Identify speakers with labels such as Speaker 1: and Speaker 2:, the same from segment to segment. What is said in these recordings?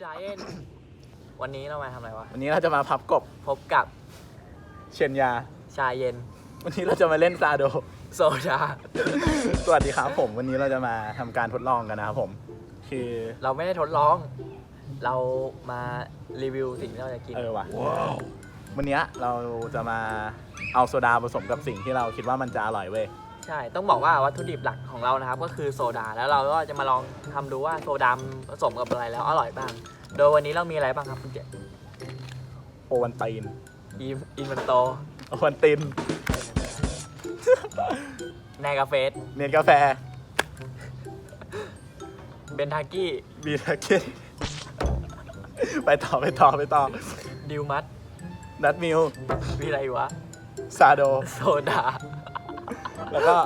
Speaker 1: ชายเอ็นวันนี้เรามาทำอะไรวะ
Speaker 2: วันนี้เราจะมาพับกบ
Speaker 1: พบกับ
Speaker 2: เชียนยา
Speaker 1: ชายเย็น
Speaker 2: วันนี้เราจะมาเล่นซาโด
Speaker 1: โซดา
Speaker 2: สวัสดีครับผม วันนี้เราจะมาทำการทดลองกันนะครับผม คือ
Speaker 1: เราไม่ได้ทดลอง เรามารีวิวสิ่งที่เราจะกิน
Speaker 2: เออว่ะวันนี้เราจะมาเอาโซดาผสมกับสิ่งที่เราคิดว่ามันจะอร่อยเว้ย
Speaker 1: ใช่ ต้องบอกว่าวัตถุดิบหลักของเรานะครับ ก็คือโซดา แล้วเราก็จะมาลองทำดูว่าโซดาผสมกับอะไรแล้วอร่อยบ้าง โดยวันนี้เรามีอะไรบ้างครับคุณเจ
Speaker 2: โอวันตีน
Speaker 1: อีอินมันโต
Speaker 2: โอวันตีน
Speaker 1: แนกาเฟส
Speaker 2: เนนกาแฟ
Speaker 1: เบนทากี้
Speaker 2: บีทาเกตไปต่อไปต่อไปต่อ
Speaker 1: ดิวมัต
Speaker 2: นัดมิล
Speaker 1: มีอะไรอีกวะ
Speaker 2: ซาโด
Speaker 1: โซดา
Speaker 2: แล้วก็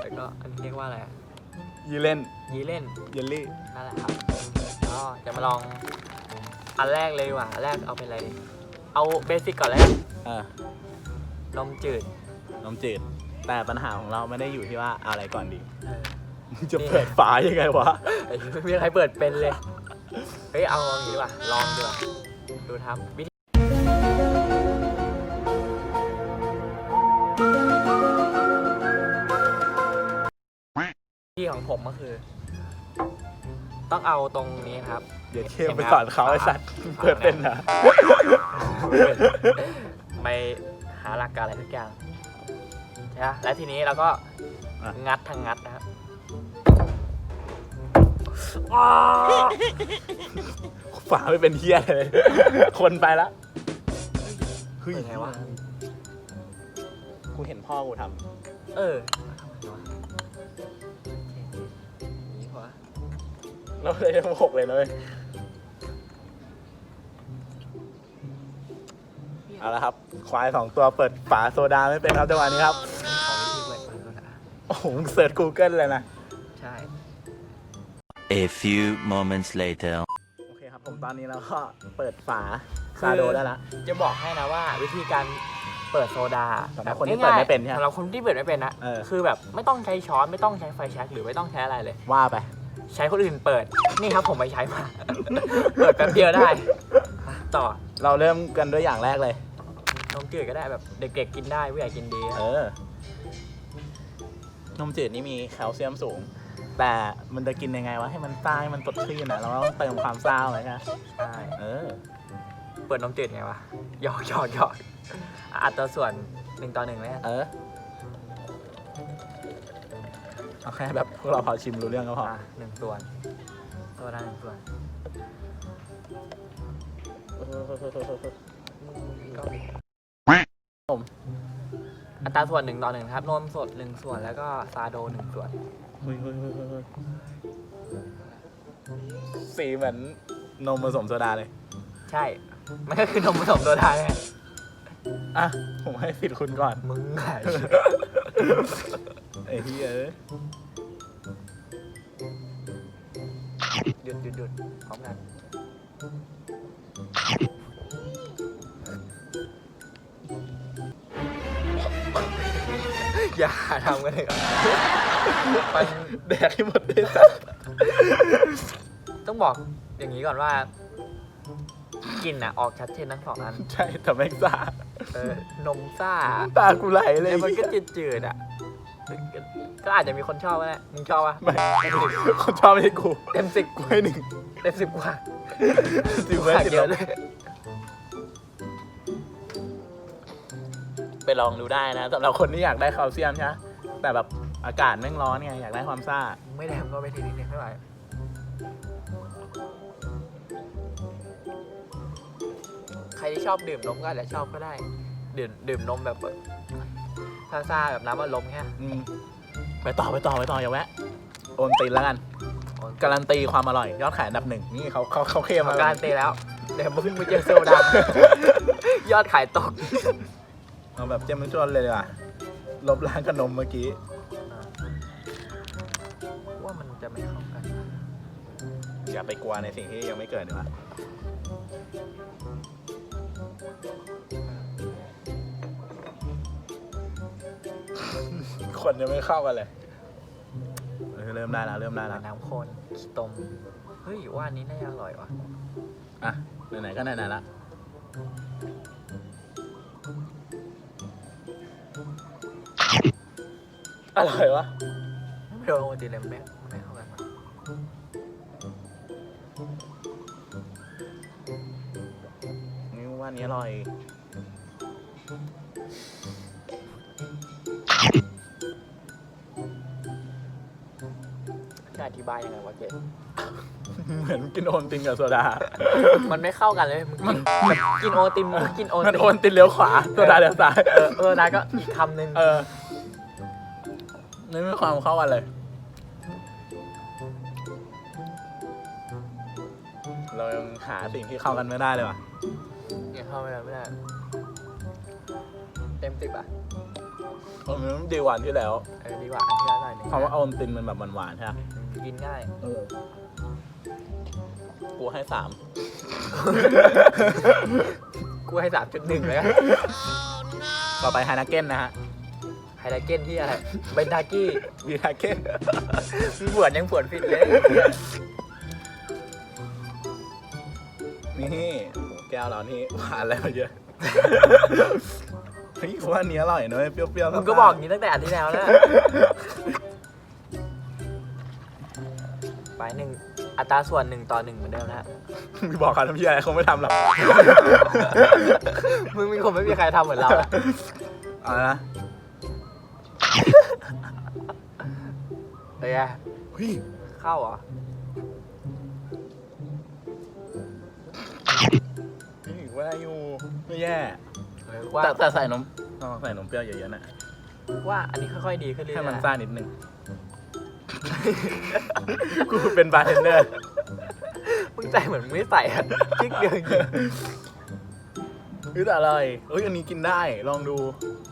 Speaker 1: แล้วก็อันนี้เรียกว่าอะไรอะ
Speaker 2: ยีเล่น
Speaker 1: ยีเล่น
Speaker 2: เยลลี่
Speaker 1: นั่นแหละครับก็จะมาลองอันแรกเลยดีกว่าอันแรกเอาเป็นอะไรดีเอาเบสิกก่อนเลย
Speaker 2: อ่า
Speaker 1: นมจืด
Speaker 2: น้ำจืด แต่ปัญหาของเราไม่ได้อยู่ที่ว่าเอาอะไรก่อนดี
Speaker 1: เออ
Speaker 2: มึงจะเปิดฝายังไงวะ
Speaker 1: ไอ้ไม่มีใครเปิดเป็นเลย เฮ้ย เอาอย่างนี้ดีกว่า ลองดีกว่า ดูทำวิธี ผมก็คือ ต้องเอาตรงนี้ครับ
Speaker 2: เดี๋ยวเที่ยวไปสอนเขาไอ้สัตว์มึงเปิดเป็นนะ
Speaker 1: ไปหาหลักการอะไรทุกอย่างใช่ไหมและทีนี้เราก็
Speaker 2: อะ
Speaker 1: งัดทางงัดนะครับ
Speaker 2: ฝาไม่เป็นเฮียเลย คนไปละเฮ้ย
Speaker 1: เป็นไงวะ
Speaker 2: กูเห็นพ่อกูท
Speaker 1: เออนี่พอำ
Speaker 2: แล้วเลยหกเลยนะเลยเอาละครับ ควายสองตัวเปิดฝาโซดาไม่เป็นครับจังหวะนี้ครับ
Speaker 1: ของวิธีเปิดเปิดดูนะ
Speaker 2: โอ้โหมึงเสิร์ช Google เลยนะ
Speaker 1: ใช่
Speaker 3: A few moments later.
Speaker 2: โอเคครับผมตอนนี้เราก็เปิดฝาซาโดได้ละ
Speaker 1: จะบอกให้นะว่า วิธีการเปิดโซดา
Speaker 2: สำหรับคนที่เปิดไม่เป็นใช่ไหม
Speaker 1: สำหรับคนที่เปิดไม่เป็นนะ
Speaker 2: เออ
Speaker 1: คือแบบไม่ต้องใช้ช้อนไม่ต้องใช้ไฟแช็กหรือไม่ต้องใช้อะไรเลย
Speaker 2: ว่าไป
Speaker 1: ใช้คนอื่นเปิด นี่ครับผมไปใช้มา เปิดแป๊บเดียวได้อะต่อ
Speaker 2: เราเริ่มกันด้วยอย่างแรกเลย
Speaker 1: นมจืดก็ได้แบบเด็กๆกินได้ผู้ใหญ่กินดี
Speaker 2: เออนมจืดนี่มีแคลเซียมสูง แต่มันจะกินยังไงวะให้มันซ่าให้มันสดชื่นอะเราต้องเติมความซ่าเลยนะ
Speaker 1: ใช่
Speaker 2: เออ
Speaker 1: เปิดนมจืดไงวะหยอกหยอกหยอกอัตราส่วนหนึ่งต่อหนึ่งเลย
Speaker 2: เออ เอาแค่แบบพวกเราพอชิมรู้เรื่องก็พอ
Speaker 1: อะหนึ่งส่วนโซดาหนึ่งส่วนก็มี
Speaker 2: ผม
Speaker 1: อัตราส่วนหนึ่งต่อหนึ่งครับนมสดหนึ่งส่วนแล้วก็ซาโดหนึ่งส่วน
Speaker 2: เฮ้ยเฮ้ยเฮ้ยเฮ้ยเฮ้ยสีเหมือนนมผสมโซดาเลย
Speaker 1: ใช่มันก็คือนมผสมโซดาไง
Speaker 2: อะ ผมให้ผิดคุณก่อน
Speaker 1: มึงไง
Speaker 2: ไอ้ที่เอ้ย
Speaker 1: หยุดหยุดหยุดพร้อมกันอย่าทำกันเลยครับมัน
Speaker 2: แดกให้หมดเลยสัส
Speaker 1: ต้องบอกอย่างนี้ก่อนว่ากลิ่นอะ ออกชัดเจนทั้งสองอัน
Speaker 2: ใช่แต่ไม่ซ่า
Speaker 1: เออนมซ่า
Speaker 2: ตากูไหลเลย
Speaker 1: แล้วมันก็จืดๆอะก็ก็อาจจะมีคนชอบก็ได้มึงชอบปะ
Speaker 2: ไม่คนชอบไม่ใช่กู
Speaker 1: เต็มสิบ
Speaker 2: กูให้หนึ่ง
Speaker 1: เต็มสิบกว่า
Speaker 2: สิบ
Speaker 1: ก
Speaker 2: ไว้
Speaker 1: ว่า
Speaker 2: สิบ
Speaker 1: เยอะ
Speaker 2: ล
Speaker 1: เล
Speaker 2: บ
Speaker 1: ย
Speaker 2: ไปลองดูได้นะสำหรับคนที่อยากได้แคลเซียมใช่ไหมแต่แบบอากาศแม่งร้อนไงอยากได้ความซ่า
Speaker 1: ไม่ได้ก็ไม่ทีนิดนึงไม่ไหว ใครที่ชอบดื่มนมก็อาจจะชอบก็ได้ ดื่มดื่มนมแบบซ่าๆแบบน้ำมันลมแค่
Speaker 2: อืมไปต่อไปต่อไปต่ออย่าแวะโอนตินแล้วกัน การันตีความอร่อย ยอดขายอันดับหนึ่งนี่เขาเขาเขาเคลม
Speaker 1: มา
Speaker 2: มา
Speaker 1: การันตีแล้วเดี๋ยวมึงไปเจอโซดายอดขายตก
Speaker 2: เอาแบบเจ้มจนเลยดีกว่าลบล้างกับนมเมื่อกี้
Speaker 1: ว่ามันจะไม่เข้ากัน
Speaker 2: อย่าไปกลัวในสิ่งที่ยังไม่เกิดดีกว่า คนยังไม่เข้ากันเลยเออเริ่มได้แล้วเริ่มได้แล้ว
Speaker 1: น้ำข้นขี้ต้มฮ้ยว่าอันนี้น่าจะอร่อยว่ะ
Speaker 2: อะไหนๆก็ไหนๆละอร่อยวะ
Speaker 1: ไม่โดนโอตีเลยมันไม่ นี่ว่า
Speaker 2: อันนี้อร่อย
Speaker 1: จะอธิบายยังไงวะเจ๊
Speaker 2: เหมือนกินโอนตินกับโซดา
Speaker 1: มันไม่เข้ากันเลยมึงกินกินโอติมมึงก็กินโอ
Speaker 2: มัน
Speaker 1: ติม
Speaker 2: โอนตินเลี้ยวขวาโซดาเลี้ยวซ้าย
Speaker 1: เออเออนายก็อีกคำหนึ่ง
Speaker 2: เออนี่ไม่ความเข้ากันเลยเรายังหาสิ่งที่เข้ากันไม่ได้เลยว่ะ
Speaker 1: ยังเข้าไม่ได้ไม่ได้ เต็มสิบอะ
Speaker 2: มันมันดีกว่าอันที่แล้ว
Speaker 1: เออดีกว่าอันที่แล้วหน่อยหนึง
Speaker 2: คำว่าโอนตินมันแบบหวานๆใช่ไหม
Speaker 1: กินง่าย
Speaker 2: เออกูให้สาม
Speaker 1: กูให้สามจุดหนึ่งเลย
Speaker 2: ต่อไปไฮนาเก้นนะฮะ
Speaker 1: ไฮไลเก้นที่อะไรเบนทากี้
Speaker 2: วีฮาเก้น
Speaker 1: มึงปวดยังปวดผิดเลย
Speaker 2: นี่โอ้โห แก้วเรานี่หวานแล้วเยอะเฮ้ยกูว่าอันนี้อร่อยนะเว้ยเปรี้ยวๆ
Speaker 1: มึงก็บอกอย่างนี้ตั้งแต่อันที่แล้วนะไปหนึ่งอัตราส่วนหนึ่งต่อหนึ่งเหมือนเดิมนะฮะ
Speaker 2: มึงบอกเขาทำพี่อะไรเขาไม่ทำหรอก
Speaker 1: มึงมีคนไม่มีใครทำเหมือนเราอะ
Speaker 2: เอาละ
Speaker 1: เป็นไง
Speaker 2: เฮ้ย
Speaker 1: เข้าเหรอ
Speaker 2: แย่
Speaker 1: เออว่า
Speaker 2: แต่แต่ใส่นมต้องใส่นมเปรี้ยวเยอะๆนะ
Speaker 1: ว่าอันนี้ค่อยๆดีขึ้นเรื่อยๆ
Speaker 2: ให้มัน
Speaker 1: นะ
Speaker 2: ซ่านิดนึงกูเป็นบาร์เทนเดอร์
Speaker 1: มึงใจเหมือนมึงไม่ใส่อะคลิกเดียวจริง
Speaker 2: เฮ้ยแต่อร่อยเฮ้ยอันนี้กินได้ลองดู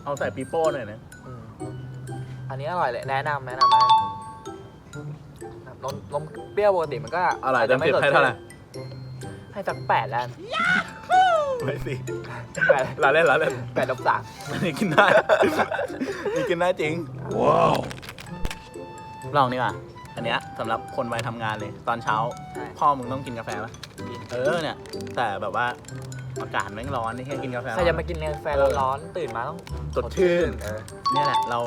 Speaker 2: เอาใส่ปีโป้หน่อยนะ
Speaker 1: อืมอันนี้อร่อยเลยแนะนำแนะนำนะนมนมเปรี้ยวปกติมันก็
Speaker 2: อร่อยา
Speaker 1: จ
Speaker 2: เต็
Speaker 1: จะ
Speaker 2: มสิบให้เท่าไหร่
Speaker 1: ให้สักแปดแล้วกัน
Speaker 2: ไม่สิ
Speaker 1: แปด
Speaker 2: เราเล่นเราเล่น
Speaker 1: แปดลบสาม
Speaker 2: อันนี้กินได้อันนี่กินได้จริง
Speaker 3: Wow.
Speaker 2: ลองดีกว่าอันเนี้ยสำหรับคนวัยทำงานเลย ตอนเช้า
Speaker 1: ใช่
Speaker 2: พ่อมึงต้องกินกาแฟปะเออเนี่ย แต่แบบว่าอากาศแม่งร้อนนี่แค่กินกาแฟ
Speaker 1: ใครจะมากินกาแฟร้อนๆตื่นมาต้อง
Speaker 2: สดชื่น
Speaker 1: เออ
Speaker 2: เนี่ยแหละเรา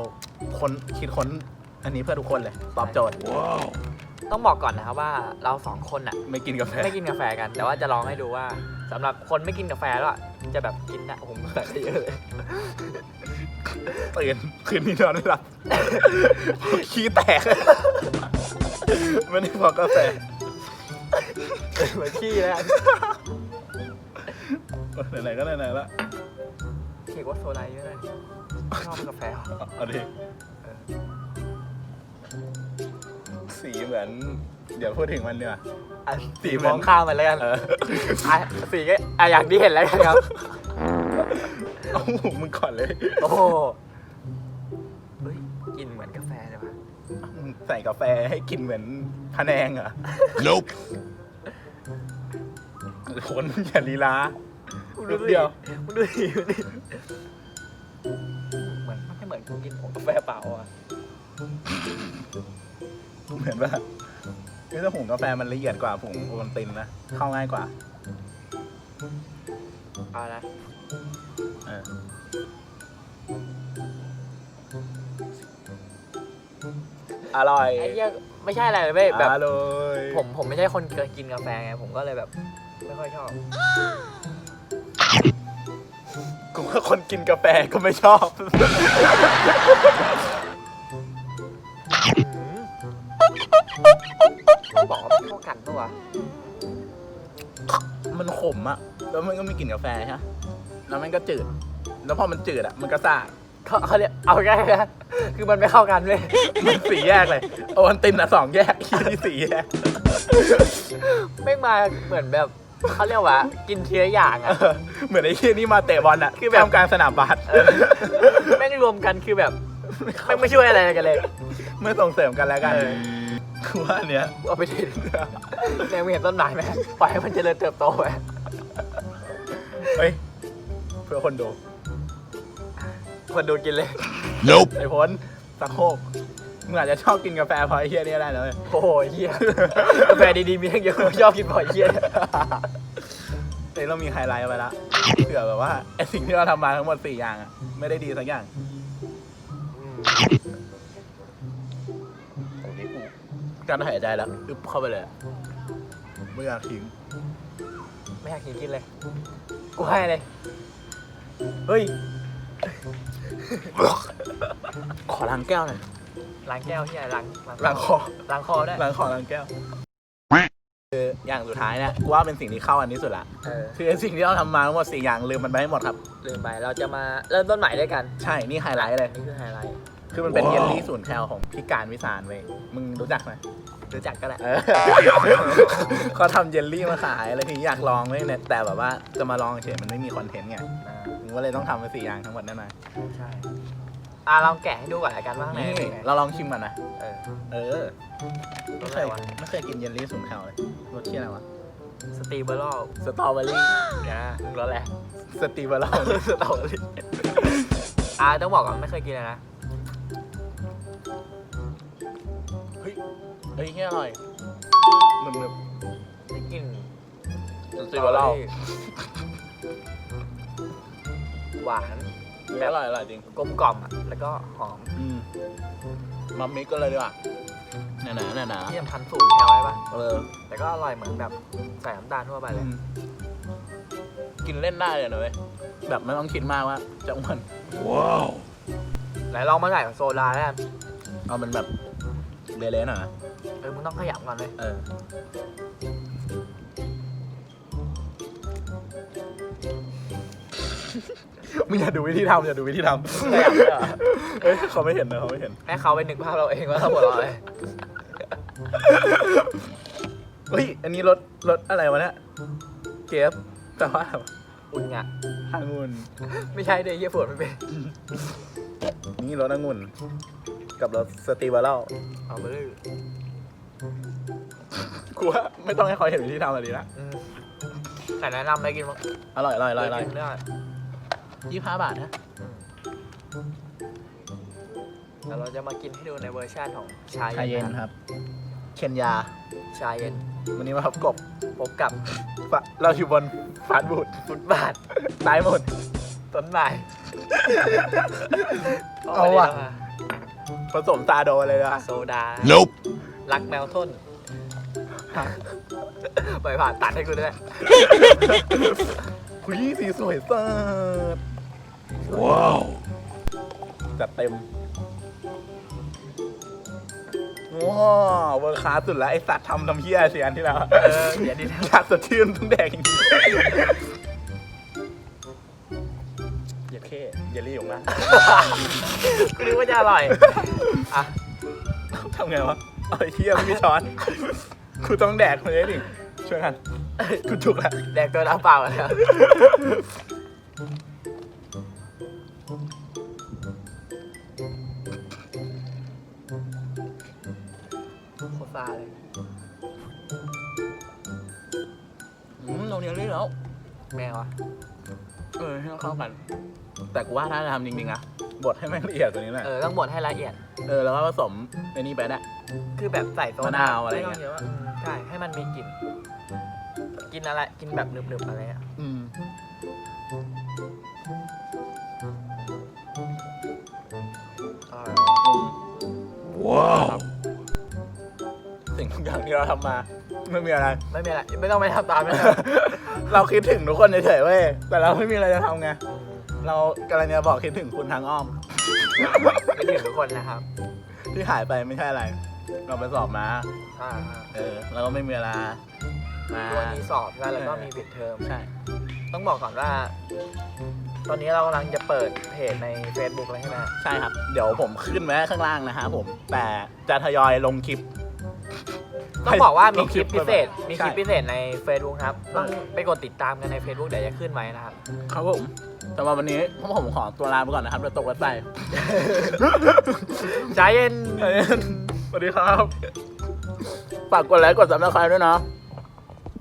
Speaker 2: คนคิดค้นอันนี้เพื่อทุกคนเลยตอบโจทย์
Speaker 3: Wow.
Speaker 1: ต้องบอกก่อนนะครับว่าเราสองคนอะ
Speaker 2: ไม่กินกาแฟ
Speaker 1: ไม่กินกาแฟกัน แต่ว่าจะลองให้ดูว่า สำหรับคนไม่กินกาแฟแล้วอะจะแบบกินได้โอ้โหใส่ได้เยอะเลย
Speaker 2: ตื่นคืนนี้นอนไม่หลับ ขี้แตกไม่ได้เพอกาแฟ
Speaker 1: เหมือนขี้แล้ว
Speaker 2: ไหนๆก็ไหนๆละ
Speaker 1: เค้กว่าโซดาเยอะเลยชอบกาแฟเหรอ
Speaker 2: เอาดิสีเหมือน เดี๋ยวพูดถึงมันดีกว่า
Speaker 1: อะ
Speaker 2: สี
Speaker 1: สี
Speaker 2: เหมือน
Speaker 1: มองข้ามไปแล้วกัน
Speaker 2: เออ
Speaker 1: อะสีก็อะอย่างที่เห็นแล้วกันครับ
Speaker 2: เอามึงก่อนเลย
Speaker 1: โอ้โหเฮ้ยกลินเหมือนกาแฟเลยว่ะ
Speaker 2: มึงใส่กาแฟให้กินเหมือนพะแนงเหรอ
Speaker 3: Nope.
Speaker 2: คนอย่าลีลา
Speaker 1: มึง
Speaker 2: รู
Speaker 1: ดู
Speaker 2: ป
Speaker 1: ดิ
Speaker 2: เดียว
Speaker 1: มึงดูดิมึงดูดิเหมือนไม่เหมือนกูกินผงกาแฟเปล่าอะ
Speaker 2: เหมือนว่า เฮ้ยแต่ผงกาแฟมันละเอียดกว่าผงโอวัลตินนะ เข้าง่ายกว่า
Speaker 1: เอานะ
Speaker 2: เอออร่อย
Speaker 1: ไอ้เหี้ยไม่ใช่อะไรเลยเว้ยแบบ
Speaker 2: อร่อย
Speaker 1: ผมผมไม่ใช่คนเคยกินกาแฟไงผมก็เลยแบบ ไม่ค่อยชอบ
Speaker 2: กูว่าคนกินกาแฟก็ไม่ชอบ
Speaker 1: วะ
Speaker 2: มันขมอะแล้วมันก็ไม่กลิ่นกาแฟใช่ไหมแล้วมันก็จืด แล้วพอมันจืดอะมันก็ซ่า
Speaker 1: เขาเขาเรียกเอาง่ายๆนะคือมันไม่เข้ากันเลย
Speaker 2: มันสี่แยกเลยโอวัลตินอะสองแยกอีที่สี่แยก
Speaker 1: ไม่มาเหมือนแบบเขาเรียกว่า กินเทียอย่าง
Speaker 2: เอ
Speaker 1: อะ
Speaker 2: อเหมือนไอ้ที่นี่มาเตะบอลอะ
Speaker 1: คือแบบ
Speaker 2: ทำกลารสนามบาส
Speaker 1: แม่งรวมกันคือแบบไม่งไม่ช่วยอะไรกันเลย
Speaker 2: ไม่ส่งเสริมกันแล้วกัน
Speaker 1: เออ
Speaker 2: คือว่าอันเนี้ย
Speaker 1: เอาไปทิ้งเนี่ยมึงเห็นต้นไม้ไหมปล่อยให้มันเจริญเติบโตไป
Speaker 2: เฮ้ยเพื่อคนดู
Speaker 1: คนดูกินเลย
Speaker 3: Nope.
Speaker 2: ไอ้พ้นสักโคกมึงอาจจะชอบกินกาแฟเพราะไอ้เฮียนี่ก็ได้นะเลย
Speaker 1: โอ้โหเฮียกาแฟดีๆมีทั้งเยอะชอบกินบ่อยเฮีย
Speaker 2: เอ้ยเรามีไฮไลท์ไว้ละเผื่อแบบว่าไอสิ่งที่เราทำมาทั้งหมดสี่อย่างอะไม่ได้ดีสักอย่างตรงนี้กู การหายใจแล้วอึบเข้าไปเลยอะไม่อยากทิ้ง
Speaker 1: ไม่อยากกินกินเลย กูให้เลย เฮ้ย
Speaker 2: ขอล้างแก้วหน่อย
Speaker 1: ล้างแก้วเฮียล้าง
Speaker 2: ล้างคอ
Speaker 1: ล้างคอได้
Speaker 2: ล้างคอล้างแก้วคืออย่างสุดท้ายเนี่ยกูว่าเป็นสิ่งที่เข้าอันนี้สุดละ
Speaker 1: เออ
Speaker 2: คือไอ้สิ่งที่เราทำมาทั้งหมดสี่อย่างลืมมันไปให้หมดครับ
Speaker 1: ลืมไปเราจะมาเริ่มต้นใหม่ด้วยกัน
Speaker 2: ใช่นี่ไฮไลท์เลย
Speaker 1: นี่คือไฮไลท์
Speaker 2: คือมันเป็นเยลลี่ศูนย์แคลของพี่การวิสารเว้ยมึงรู้จักไหม
Speaker 1: รู้จักก็แหละ
Speaker 2: เออเขาทำเยลลี่มาขายอะไรทีนี้อยากลองเว้ยเนี่ยแต่แบบว่าจะมาลองเฉยมันไม่มีคอนเทนต์ไง
Speaker 1: อ่า
Speaker 2: มึงก็เลยต้องทำมาสี่อย่างทั้งหมดนั่นนะ
Speaker 1: ใช่อะลองแกะให้ดูก่อนละกันว่าข้างใน
Speaker 2: นี่
Speaker 1: เป็นไง
Speaker 2: เราลองชิมก่อนนะ
Speaker 1: เออ
Speaker 2: เออ
Speaker 1: ร
Speaker 2: ไม่
Speaker 1: ส
Speaker 2: เค
Speaker 1: อะไร
Speaker 2: ยวะไม่เคยกินเยลลี่ศูนย์แคลเลยรสที่อะไรวะ
Speaker 1: สตรีเบอร์ล
Speaker 2: สตรอเบอรี่
Speaker 1: เดี๋ยวนะมึงรสอะไร
Speaker 2: สตรีเบอร์รี่
Speaker 1: สตรอเบอรี่อ่าต้องบอกก่อนไม่เคยกินเลยนะ
Speaker 2: เฮ้ยที่อร่อยหนึบ
Speaker 1: ได้กลิ่น
Speaker 2: ๆสตรีเบอร์รี่
Speaker 1: หวาน
Speaker 2: แบบ อร่อยอร่อยจริง
Speaker 1: กลมกล่อมอะแล้วก็หอม
Speaker 2: อืมมามิกก็เลยดีกว่าหนาหนาหนาหนา
Speaker 1: ที่สำคัญสูตรแคลไว้ปะ
Speaker 2: เออ
Speaker 1: แต่ก็อร่อยเหมือนแบบใส่น้ำตาลทั่วไปเลย
Speaker 2: กินเล่นได้เลยนะเว้ยแบบไม่ต้องคิดมากว่าจะอ้วน
Speaker 1: ไหนลองมาใส่กับโซดาแล้วกัน
Speaker 2: เอามันแบบเละๆหน่อยนะ
Speaker 1: เออมึงต้องขยำก่อนเลย
Speaker 2: เออมึงอย่าดูวิธีทำอย่าดูวิธีทำ
Speaker 1: ขยำเลยเหรอ
Speaker 2: เฮ้ยเขาไม่เห็นนะเขาไม่เห็น
Speaker 1: ให้เขาไปนึกภาพเราเองว่าเราหัวเราะเลย
Speaker 2: เฮ้ยอันนี้รสรสอะไรวะเนี่ยเกฟแต่ว่าอะไรวะ
Speaker 1: อุ่นงะ
Speaker 2: องุ่น
Speaker 1: ไม่ใช่เด้เยี่ยฝนไม่เป็น
Speaker 2: นี่รสองุ่นกับรสสตรีเบอร์เล่
Speaker 1: เอาไปเลย
Speaker 2: กูว่าไม่ต้องให้เขาเห็นวิธีทำอะไรดีละ
Speaker 1: อืมแต่แนะนำไปกินมั้ง
Speaker 2: อร่อยอร่อยอร่อยอร่อย
Speaker 1: กินได้
Speaker 2: ยี่ห้าบาทนะ
Speaker 1: แล้วเราจะมากินให้ดูในเวอร์ชันของชา
Speaker 2: ชา
Speaker 1: เย็
Speaker 2: เย็
Speaker 1: น
Speaker 2: น
Speaker 1: นะครับ
Speaker 2: เคนยา
Speaker 1: ชาเย็น
Speaker 2: วันนี้มาพับกบ
Speaker 1: พบกับ
Speaker 2: ฟะเราอยู่บนฟาสต์บูด
Speaker 1: ฟุตบาท
Speaker 2: ตายหมด
Speaker 1: ต้นไม้
Speaker 2: เอาว่ะผสมตาโดเลยนะ
Speaker 1: โซดา
Speaker 3: Nope.
Speaker 1: รักแมวต้น ไปผ่านตัดให้กูด้วย
Speaker 2: คุยสีสวยสัส
Speaker 3: Wow.
Speaker 2: จัดเต็มว้าวเวอร์คลาสสุดแล้ว ไอสัตว์ทำทำเฮียเสียอันที่แล้ว
Speaker 1: เออเดี๋ยวดีแล้ว
Speaker 2: อยากสดชื่นต้องแดกจริงๆเยลเค้เยลลี่อยู่ข้างล่าง
Speaker 1: กูนึกว่าจะอร่อย อะ
Speaker 2: ทำไงวะ เอาไอ้เฮียไม่มีช้อน กูต้องแดกคนนี้ดิช่วยกันกูจุกแล้ว
Speaker 1: แดกตัวน้ำเปล่าแล้ว โคตรซาเลย
Speaker 2: อืมเราเยลลี่แล้ว
Speaker 1: แมวอะ
Speaker 2: เออให้มันเข้ากัน แต่กูว่าถ้าจะทำจริงๆนะบดให้แม่งละเอียดกว่านี้หน่อย
Speaker 1: เออ ต้องบดให้ละเอียด
Speaker 2: เออ แล้วก็ผสมไอ้นี่ไปนะ
Speaker 1: คือแบบใส่โซด
Speaker 2: มะนาวอะไรเงี้ย
Speaker 1: ม่ต้เยอะอืม ใช่ให้มันมีกลิ่นกินอะไรกินแบบหนึบๆอะไรอะ
Speaker 2: อืม
Speaker 1: อร่อย
Speaker 3: Wow.
Speaker 2: สิ่งทุกอย่างที่เราทำมา ไม่มีอะไร
Speaker 1: ไม่มีอะไรไม่ต้องไปทำตามนะ
Speaker 2: เราคิดถึงทุกคนเฉยๆเว้ยแต่เราไม่มีอะไรจะทำไงเรากำลังจะบอกคิดถึงคุณทางอ้อม
Speaker 1: ไม่ถึงทุกคนนะครับ
Speaker 2: ที่หายไปไม่ใช่อะไร เราไปสอบมา
Speaker 1: อ่า
Speaker 2: เออแล้วก็ไม่มีเวลามา
Speaker 1: ตัวนี้สอบแล้วแล้วก็มีปิดเทอม
Speaker 2: ใช่
Speaker 1: ต้องบอกก่อนว่า ตอนนี้เรากำลังจะเปิดเพจใน Facebook แล้วใช่ไหม
Speaker 2: ใช่ครับ เดี๋ยวผมขึ้นไว้ข้างล่างนะฮะผม แต่จะทยอยลงคลิป
Speaker 1: ต้องบอกว่ามีคลิป
Speaker 2: ลงคลิป
Speaker 1: พิเศษ มีคลิป
Speaker 2: ใช่
Speaker 1: พิเศษใน Facebook ครับ
Speaker 2: เออ
Speaker 1: ต้องไปกดติดตามกันใน Facebook เดี๋ยวจะขึ้นไว้นะครับ
Speaker 2: ครับผมสำหรับวันนี้พวกผมขอตัวลาไปก่อนนะครับเดี๋ยวตกรถไฟ
Speaker 1: ใจเย็น
Speaker 2: สวัสดีครับ ฝากกดไลค์กดซับสไครต์ด้วยนะ